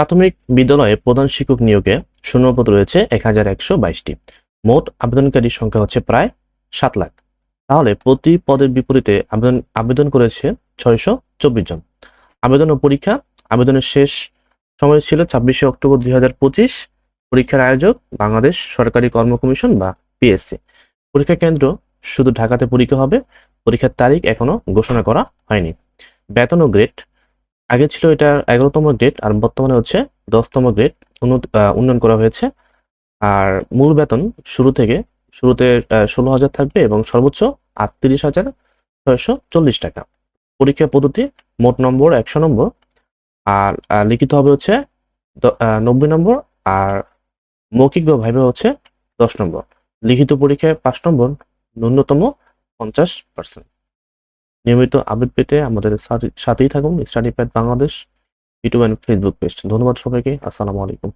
প্রাথমিক বিদ্যালয়ে প্রধান শিক্ষক নিয়োগে শূন্যপদ রয়েছে এক হাজার একশো বাইশটি। মোট আবেদনকারীর সংখ্যা হচ্ছে প্রায় সাত লাখ। তাহলে প্রতি পদের বিপরীতে আবেদন আবেদন করেছে ছয়শো চব্বিশ জন। আবেদন ও পরীক্ষা আবেদনের শেষ সময় ছিল ছাব্বিশে অক্টোবর দুই হাজার পঁচিশ। পরীক্ষার আয়োজক বাংলাদেশ সরকারি কর্ম কমিশন বা পিএসসি। পরীক্ষা কেন্দ্র শুধু ঢাকাতে পরীক্ষা হবে, পরীক্ষার তারিখ এখনও ঘোষণা করা হয়নি। বেতন ও গ্রেড আগে ছিল এটা এগারোতম গ্রেড আর বর্তমানে হচ্ছে দশতম গ্রেড উন্নয়ন করা হয়েছে। আর মূল বেতন শুরু থেকে, শুরুতে ষোলো হাজার থাকবে এবং সর্বোচ্চ আটত্রিশ হাজার ছয়শো চল্লিশ টাকা। পরীক্ষা পদ্ধতি, মোট নম্বর একশো নম্বর। আর লিখিত হবে হচ্ছে নব্বই নম্বর আর মৌখিক বা ভাইবা হচ্ছে দশ নম্বর। লিখিত পরীক্ষায় পাঁচ নম্বর, ন্যূনতম পঞ্চাশ পার্সেন্ট নিয়মিত আপডেট পেতে আমাদের সাথে- সাথেই থাকুন, study pad Bangladesh, YouTube and Facebook page ধন্যবাদ সবাইকে, আসসালামু আলাইকুম।